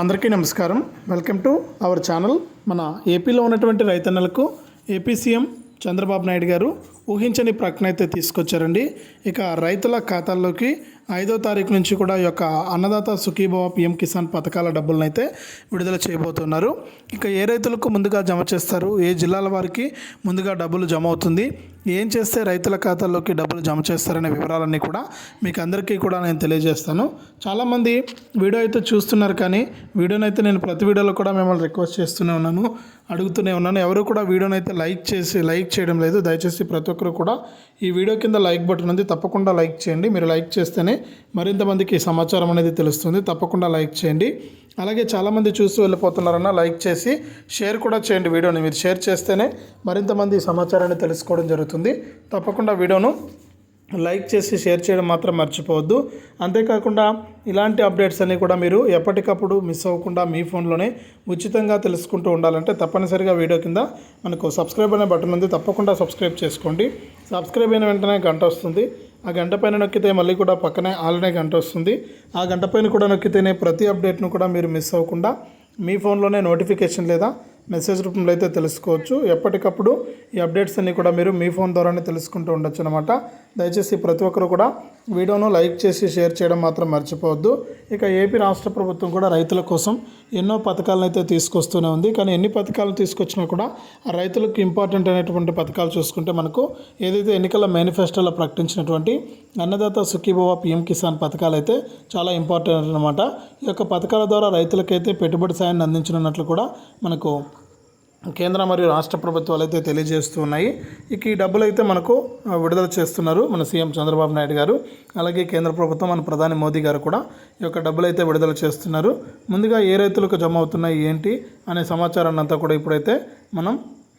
అందరికీ నమస్కారం. Welcome to our channel మన ఏపీలో ఉన్నటువంటి రైతన్నలకు ఏపీ సీఎం చంద్రబాబు నాయుడు గారు ఊహించని ప్రకటన అయితే తీసుకొచ్చారండి. ఇక రైతుల ఖాతాల్లోకి ఐదో తారీఖు నుంచి కూడా ఈ యొక్క అన్నదాత సుఖీభవ పిఎం కిసాన్ పథకాల డబ్బులను అయితే విడుదల చేయబోతున్నారు. ఇక ఏ రైతులకు ముందుగా జమ చేస్తారు? ఏ జిల్లాల వారికి ముందుగా డబ్బులు జమ అవుతుంది? ఏం చేస్తే రైతుల ఖాతాల్లోకి డబ్బులు జమ చేస్తారనే వివరాలన్నీ కూడా మీకు అందరికీ కూడా నేను తెలియజేస్తాను. చాలామంది వీడియో అయితే చూస్తున్నారు కానీ వీడియోని అయితే నేను ప్రతి వీడియోలో కూడా మిమ్మల్ని రిక్వెస్ట్ చేస్తూనే ఉన్నాను అడుగుతూనే ఉన్నాను. ఎవరు కూడా వీడియోని అయితే లైక్ చేసి లైక్ చేయడం లేదు. దయచేసి ప్రతి ఒక్కరు కూడా ఈ వీడియో కింద లైక్ బటన్ ఉంది. తప్పకుండా లైక్ చేయండి. మీరు లైక్ చేస్తేనే మరింతమందికి సమాచారం అనేది తెలుస్తుంది. తప్పకుండా లైక్ చేయండి. అలాగే చాలామంది చూసి వెళ్ళిపోతున్నారన్న లైక్ చేసి షేర్ కూడా చేయండి వీడియోని. మీరు షేర్ చేస్తేనే మరింతమంది సమాచారాన్ని తెలుసుకోవడం జరుగుతుంది. తప్పకుండా వీడియోను లైక్ చేసి షేర్ చేయడం మాత్రం మర్చిపోవద్దు. అంతేకాకుండా ఇలాంటి అప్డేట్స్ అన్నీ కూడా మీరు ఎప్పటికప్పుడు మిస్ అవ్వకుండా మీ ఫోన్లోనే ఉచితంగా తెలుసుకుంటూ ఉండాలంటే తప్పనిసరిగా వీడియో కింద మనకు సబ్స్క్రైబ్ అనే బటన్ ఉంది. తప్పకుండా సబ్స్క్రైబ్ చేసుకోండి. సబ్స్క్రైబ్ అయిన వెంటనే గంట వస్తుంది. ఆ గంట పైన నొక్కితే మళ్ళీ కూడా పక్కనే ఆల్రెడీ గంట వస్తుంది. ఆ గంట పైన కూడా నొక్కితేనే ప్రతి అప్డేట్ను కూడా మీరు మిస్ అవ్వకుండా మీ ఫోన్లోనే నోటిఫికేషన్ లేదా మెసేజ్ రూపంలో అయితే తెలుసుకోవచ్చు. ఎప్పటికప్పుడు ఈ అప్డేట్స్ అన్నీ కూడా మీరు మీ ఫోన్ ద్వారానే తెలుసుకుంటూ ఉండొచ్చు అనమాట దయచేసి ప్రతి ఒక్కరు కూడా వీడియోను లైక్ చేసి షేర్ చేయడం మాత్రం మర్చిపోవద్దు. ఇక ఏపీ రాష్ట్ర ప్రభుత్వం కూడా రైతుల కోసం ఎన్నో పథకాలను అయితే తీసుకొస్తూనే ఉంది. కానీ ఎన్ని పథకాలు తీసుకొచ్చినా కూడా రైతులకు ఇంపార్టెంట్ అయినటువంటి పథకాలు చూసుకుంటే మనకు ఏదైతే ఎన్నికల మేనిఫెస్టోలో ప్రకటించినటువంటి అన్నదాత సుఖీభవ పిఎం కిసాన్ పథకాలు అయితే చాలా ఇంపార్టెంట్ అనమాట ఈ యొక్క పథకాల ద్వారా రైతులకైతే పెట్టుబడి సాయాన్ని అందించనున్నట్లు కూడా మనకు కేంద్ర మరియు రాష్ట్ర ప్రభుత్వాలు అయితే తెలియజేస్తూ ఉన్నాయి ఇక ఈ డబ్బులు అయితే మనకు విడుదల చేస్తున్నారు మన సీఎం చంద్రబాబు నాయుడు గారు. అలాగే కేంద్ర ప్రభుత్వం మన ప్రధాని మోదీ గారు కూడా ఈ యొక్క డబ్బులు అయితే విడుదల చేస్తున్నారు. ముందుగా ఏ రైతులకు జమ అవుతున్నాయి ఏంటి అనే సమాచారాన్ని అంతా కూడా ఇప్పుడైతే మనం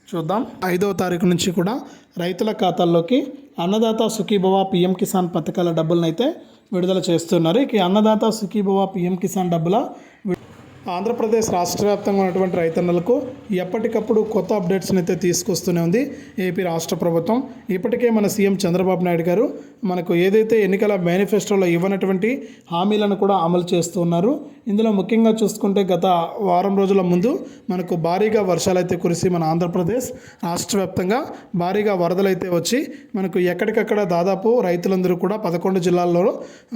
చూద్దాం. ఐదవ తారీఖు నుంచి కూడా రైతుల ఖాతాల్లోకి అన్నదాత సుఖీభవ పిఎం కిసాన్ పథకాల డబ్బులను అయితే విడుదల చేస్తున్నారు. ఇక అన్నదాత సుఖీభవ పిఎం కిసాన్ డబ్బుల వి- ఆంధ్రప్రదేశ్ రాష్ట్ర వ్యాప్తంగా ఉన్నటువంటి రైతన్నలకు ఎప్పటికప్పుడు కొత్త అప్డేట్స్ని అయితే తీసుకొస్తూనే ఉంది ఏపీ రాష్ట్ర ప్రభుత్వం. ఇప్పటికే మన సీఎం చంద్రబాబు నాయుడు గారు మనకు ఏదైతే ఎన్నికల మేనిఫెస్టోలో ఇవ్వనటువంటి హామీలను కూడా అమలు చేస్తూ ఉన్నారు. ఇందులో ముఖ్యంగా చూసుకుంటే గత వారం రోజుల ముందు మనకు భారీగా వర్షాలు అయితే కురిసి మన ఆంధ్రప్రదేశ్ రాష్ట్ర వ్యాప్తంగా భారీగా వరదలు అయితే వచ్చి మనకు ఎక్కడికక్కడ దాదాపు రైతులందరూ కూడా పదకొండు జిల్లాల్లో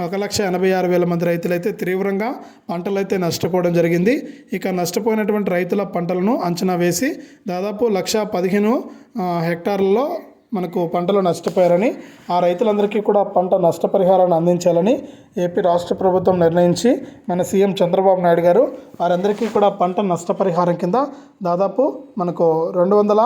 ఒక లక్ష ఎనభై ఆరు వేల మంది రైతులు అయితే తీవ్రంగా పంటలు అయితే నష్టపోవడం జరిగింది. ఇక నష్టపోయినటువంటి రైతుల పంటలను అంచనా వేసి దాదాపు లక్ష పదిహేను హెక్టార్లలో మనకు పంటలు నష్టపోయారని ఆ రైతులందరికీ కూడా పంట నష్టపరిహారాన్ని అందించాలని ఏపీ రాష్ట్ర ప్రభుత్వం నిర్ణయించి మన సీఎం చంద్రబాబు నాయుడు గారు వారందరికీ కూడా పంట నష్టపరిహారం కింద దాదాపు మనకు రెండు వందల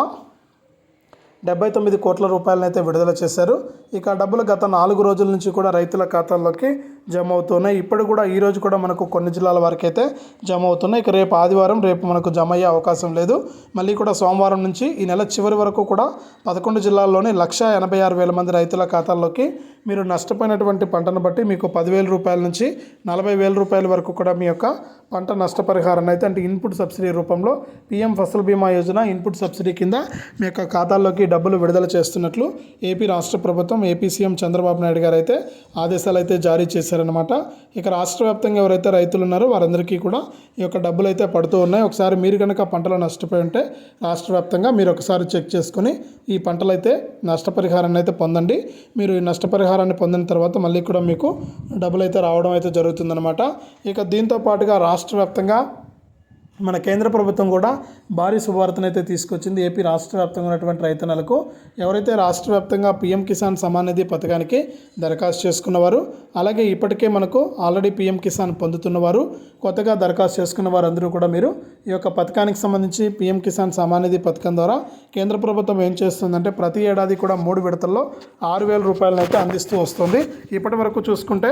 డెబ్బై తొమ్మిది కోట్ల రూపాయలనైతే విడుదల చేశారు. ఇక డబ్బులు గత నాలుగు రోజుల నుంచి కూడా రైతుల ఖాతాల్లోకి జమ అవుతున్నాయి ఇప్పుడు కూడా ఈరోజు కూడా మనకు కొన్ని జిల్లాల వరకు అయితే జమ అవుతున్నాయి ఇక రేపు ఆదివారం రేపు మనకు జమ అయ్యే అవకాశం లేదు. మళ్ళీ కూడా సోమవారం నుంచి ఈ నెల చివరి వరకు కూడా పదకొండు జిల్లాల్లోని లక్ష ఎనభై ఆరు వేల మంది రైతుల ఖాతాల్లోకి మీరు నష్టపోయినటువంటి పంటను బట్టి మీకు పదివేల రూపాయల నుంచి నలభై వేల రూపాయల వరకు కూడా మీ యొక్క పంట నష్టపరిహారాన్ని అయితే అంటే ఇన్పుట్ సబ్సిడీ రూపంలో PM Fasal Bima Yojana input subsidy కింద మీ యొక్క ఖాతాల్లోకి డబ్బులు విడుదల చేస్తున్నట్లు ఏపీ రాష్ట్ర ప్రభుత్వం ఏపీ సీఎం చంద్రబాబు నాయుడు గారు అయితే ఆదేశాలు అయితే జారీ చేశారు. చేశారనమాట ఇక రాష్ట్ర వ్యాప్తంగా ఎవరైతే రైతులు ఉన్నారో వారందరికీ కూడా ఈ యొక్క డబ్బులు అయితే పడుతూ ఉన్నాయి. ఒకసారి మీరు కనుక పంటలు నష్టపోయి ఉంటే రాష్ట్ర వ్యాప్తంగా మీరు ఒకసారి చెక్ చేసుకుని ఈ పంటలు అయితే నష్టపరిహారాన్ని అయితే పొందండి. మీరు ఈ నష్టపరిహారాన్ని పొందిన తర్వాత మళ్ళీ కూడా మీకు డబ్బులు అయితే రావడం అయితే జరుగుతుందన్నమాట. ఇక దీంతో పాటుగా రాష్ట్ర వ్యాప్తంగా మన కేంద్ర ప్రభుత్వం కూడా భారీ శుభవార్తనైతే తీసుకొచ్చింది. ఏపీ రాష్ట్ర వ్యాప్తంగా ఉన్నటువంటి రైతన్నలకు ఎవరైతే రాష్ట్ర వ్యాప్తంగా పీఎం కిసాన్ సమాన్ నిధి పథకానికి దరఖాస్తు చేసుకున్నవారు అలాగే ఇప్పటికే మనకు ఆల్రెడీ పీఎం కిసాన్ పొందుతున్నవారు కొత్తగా దరఖాస్తు చేసుకున్న వారందరూ కూడా మీరు ఈ యొక్క పథకానికి సంబంధించి పీఎం కిసాన్ సమాన్ నిధి పథకం ద్వారా కేంద్ర ప్రభుత్వం ఏం చేస్తుందంటే ప్రతి ఏడాది కూడా మూడు విడతల్లో ఆరు వేల రూపాయలను అయితే అందిస్తూ వస్తుంది. ఇప్పటి వరకు చూసుకుంటే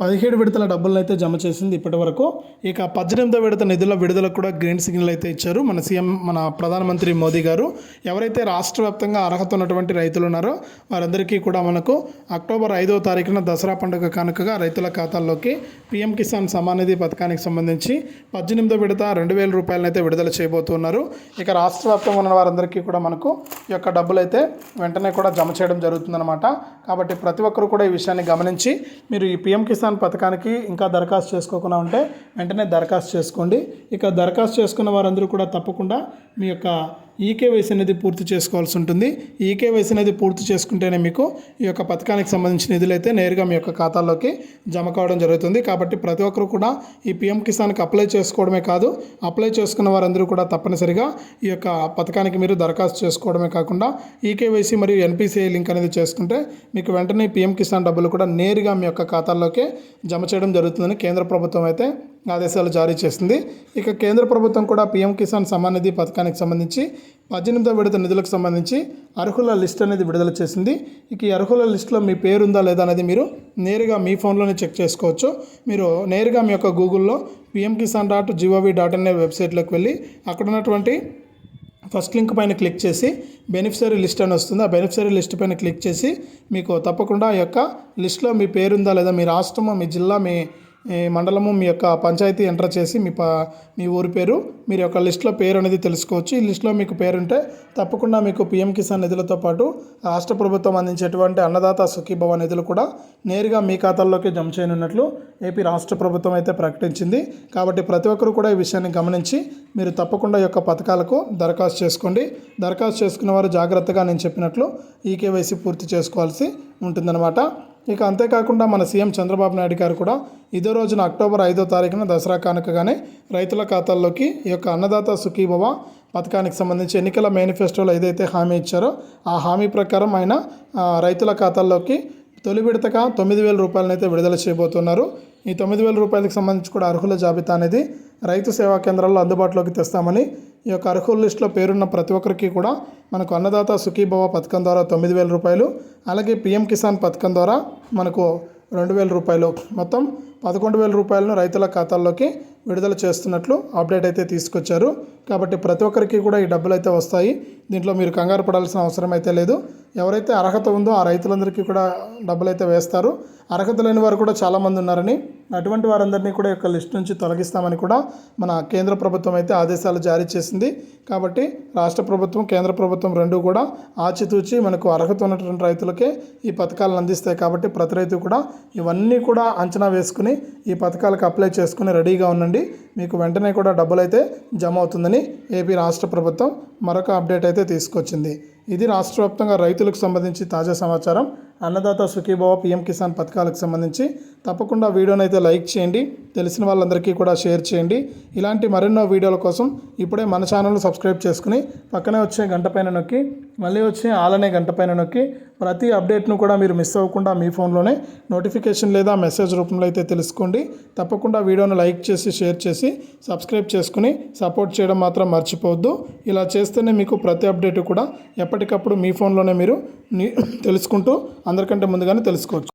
పదిహేడు విడతల డబ్బులను అయితే జమ చేసింది ఇప్పటి వరకు ఇక పద్దెనిమిదో విడత నిధుల విడుదలకు కూడా గ్రీన్ సిగ్నల్ అయితే ఇచ్చారు. మన సీఎం మన ప్రధానమంత్రి మోదీ గారు ఎవరైతే రాష్ట్ర వ్యాప్తంగా అర్హత ఉన్నటువంటి రైతులు ఉన్నారో వారందరికీ కూడా మనకు అక్టోబర్ ఐదవ తారీఖున దసరా పండుగ కానుకగా రైతుల ఖాతాల్లోకి పీఎం కిసాన్ సమానిధి పథకానికి సంబంధించి పద్దెనిమిదో విడత రెండు వేల రూపాయలను అయితే విడుదల చేయబోతున్నారు. ఇక రాష్ట్ర వ్యాప్తంగా ఉన్న వారందరికీ కూడా మనకు ఈ యొక్క డబ్బులు అయితే వెంటనే కూడా జమ చేయడం జరుగుతుందన్నమాట. కాబట్టి ప్రతి ఒక్కరు కూడా ఈ విషయాన్ని గమనించి మీరు ఈ పీఎం కిసాన్ కిసాన్ పథకానికి ఇంకా దరఖాస్తు చేసుకోకుండా ఉంటే వెంటనే దరఖాస్తు చేసుకోండి. ఇక దరఖాస్తు చేసుకున్న వారందరూ కూడా తప్పకుండా మీ యొక్క ఈకేవైసీ అనేది పూర్తి చేసుకోవాల్సి ఉంటుంది. ఈకేవైసీ అనేది పూర్తి చేసుకుంటేనే మీకు ఈ యొక్క పథకానికి సంబంధించిన నిధులు అయితే నేరుగా మీ యొక్క ఖాతాల్లోకి జమ కావడం జరుగుతుంది. కాబట్టి ప్రతి ఒక్కరు కూడా ఈ పిఎం కిసాన్కి అప్లై చేసుకోవడమే కాదు అప్లై చేసుకున్న వారందరూ కూడా తప్పనిసరిగా ఈ యొక్క పథకానికి మీరు దరఖాస్తు చేసుకోవడమే కాకుండా ఈకేవైసీ మరియు ఎన్పిసిఐ లింక్ అనేది చేసుకుంటే మీకు వెంటనే పిఎం కిసాన్ డబ్బులు కూడా నేరుగా మీ యొక్క ఖాతాల్లోకి జమ చేయడం జరుగుతుందని కేంద్ర ప్రభుత్వం అయితే ఆదేశాలు జారీ చేసింది. ఇక కేంద్ర ప్రభుత్వం కూడా పీఎం కిసాన్ సమ్మాన్ నిధి పథకానికి సంబంధించి పద్దెనిమిదో విడత నిధులకు సంబంధించి అర్హుల లిస్ట్ అనేది విడుదల చేసింది. ఇక ఈ అర్హుల లిస్టులో మీ పేరు ఉందా లేదా అనేది మీరు నేరుగా మీ ఫోన్లోనే చెక్ చేసుకోవచ్చు. మీరు నేరుగా మీ యొక్క గూగుల్లో PM Kisan dot G O V dot అనే వెబ్సైట్లోకి వెళ్ళి అక్కడ ఉన్నటువంటి ఫస్ట్ లింక్ పైన క్లిక్ చేసి బెనిఫిషరీ లిస్ట్ అని వస్తుంది. ఆ బెనిఫిషరీ లిస్ట్ పైన క్లిక్ చేసి మీకు తప్పకుండా ఆ యొక్క లిస్ట్లో మీ పేరుందా లేదా మీ రాష్ట్రము మీ జిల్లా మీ మండలము మీ యొక్క పంచాయతీ ఎంటర్ చేసి మీ ప మీ ఊరి పేరు మీరు యొక్క లిస్ట్లో పేరు అనేది తెలుసుకోవచ్చు. ఈ లిస్ట్లో మీకు పేరు ఉంటే తప్పకుండా మీకు పిఎం కిసాన్ నిధులతో పాటు రాష్ట్ర ప్రభుత్వం అందించేటువంటి అన్నదాత సుఖీభవ నిధులు కూడా నేరుగా మీ ఖాతాల్లోకి జమ చేయనున్నట్లు ఏపీ రాష్ట్ర ప్రభుత్వం అయితే ప్రకటించింది. కాబట్టి ప్రతి ఒక్కరు కూడా ఈ విషయాన్ని గమనించి మీరు తప్పకుండా ఈ యొక్క పథకాలకు దరఖాస్తు చేసుకోండి. దరఖాస్తు చేసుకున్న వారు జాగ్రత్తగా నేను చెప్పినట్లు ఈకేవైసీ పూర్తి చేసుకోవాల్సి ఉంటుందన్నమాట. ఇక అంతేకాకుండా మన సీఎం చంద్రబాబు నాయుడు గారు కూడా ఇదే రోజున అక్టోబర్ ఐదో తారీఖున దసరా కానుకగానే రైతుల ఖాతాల్లోకి ఈ యొక్క అన్నదాత సుఖీభవ పథకానికి సంబంధించి ఎన్నికల మేనిఫెస్టోలో ఏదైతే హామీ ఇచ్చారో ఆ హామీ ప్రకారం ఆయన రైతుల ఖాతాల్లోకి తొలి విడతగా తొమ్మిది వేల రూపాయలనైతే విడుదల చేయబోతున్నారు. ఈ తొమ్మిది వేల రూపాయలకు సంబంధించి కూడా అర్హుల జాబితా అనేది రైతు సేవా కేంద్రాల్లో అందుబాటులోకి తెస్తామని ఈ యొక్క అర్హుల లిస్టులో పేరున్న ప్రతి ఒక్కరికి కూడా మనకు అన్నదాత సుఖీభవ పథకం ద్వారా తొమ్మిది వేల రూపాయలు అలాగే పిఎం కిసాన్ పథకం ద్వారా మనకు రెండు వేల రూపాయలు. మొత్తం పదకొండు వేల రూపాయలను రైతుల ఖాతాల్లోకి విడుదల చేస్తున్నట్లు అప్డేట్ అయితే తీసుకొచ్చారు. కాబట్టి ప్రతి ఒక్కరికి కూడా ఈ డబ్బులు అయితే వస్తాయి. దీంట్లో మీరు కంగారు పడాల్సిన అవసరం అయితే లేదు. ఎవరైతే అర్హత ఉందో ఆ రైతులందరికీ కూడా డబ్బులు అయితే వేస్తారు. అర్హత లేని వారు కూడా చాలామంది ఉన్నారని అటువంటి వారందరినీ కూడా యొక్క లిస్ట్ నుంచి తొలగిస్తామని కూడా మన కేంద్ర ప్రభుత్వం అయితే ఆదేశాలు జారీ చేసింది. కాబట్టి రాష్ట్ర ప్రభుత్వం కేంద్ర ప్రభుత్వం రెండు కూడా ఆచితూచి మనకు అర్హత ఉన్నటువంటి రైతులకే ఈ పథకాలను అందిస్తాయి. కాబట్టి ప్రతి రైతు కూడా ఇవన్నీ కూడా అంచనా వేసుకుని ఈ పథకాలకు అప్లై చేసుకుని రెడీగా ఉండండి. మీకు వెంటనే కూడా డబ్బులు అయితే జమ అవుతుందని ఏపీ రాష్ట్ర ప్రభుత్వం మరొక అప్డేట్ అయితే తీసుకొచ్చింది. ఇది రాష్ట్ర వ్యాప్తంగా రైతులకు సంబంధించి తాజా సమాచారం. అన్నదాత సుఖీభావ పిఎం కిసాన్ పథకాలకు సంబంధించి తప్పకుండా వీడియోని అయితే లైక్ చేయండి. తెలిసిన వాళ్ళందరికీ కూడా షేర్ చేయండి. ఇలాంటి మరెన్నో వీడియోల కోసం ఇప్పుడే మన ఛానల్ సబ్స్క్రైబ్ చేసుకుని పక్కనే వచ్చే గంట పైన నొక్కి మళ్ళీ వచ్చే ఆలనే గంట పైన నొక్కి ప్రతి అప్డేట్ను కూడా మీరు మిస్ అవ్వకుండా మీ ఫోన్లోనే నోటిఫికేషన్ లేదా మెసేజ్ రూపంలో అయితే తెలుసుకోండి. తప్పకుండా వీడియోను లైక్ చేసి షేర్ చేసి సబ్స్క్రైబ్ చేసుకుని సపోర్ట్ చేయడం మాత్రం మర్చిపోవద్దు. ఇలా చేస్తేనే మీకు ప్రతి అప్డేట్ కూడా ఎప్పటికప్పుడు మీ ఫోన్లోనే మీరు తెలుసుకుంటూ అందరికంటే ముందుగానే తెలుసుకోవచ్చు.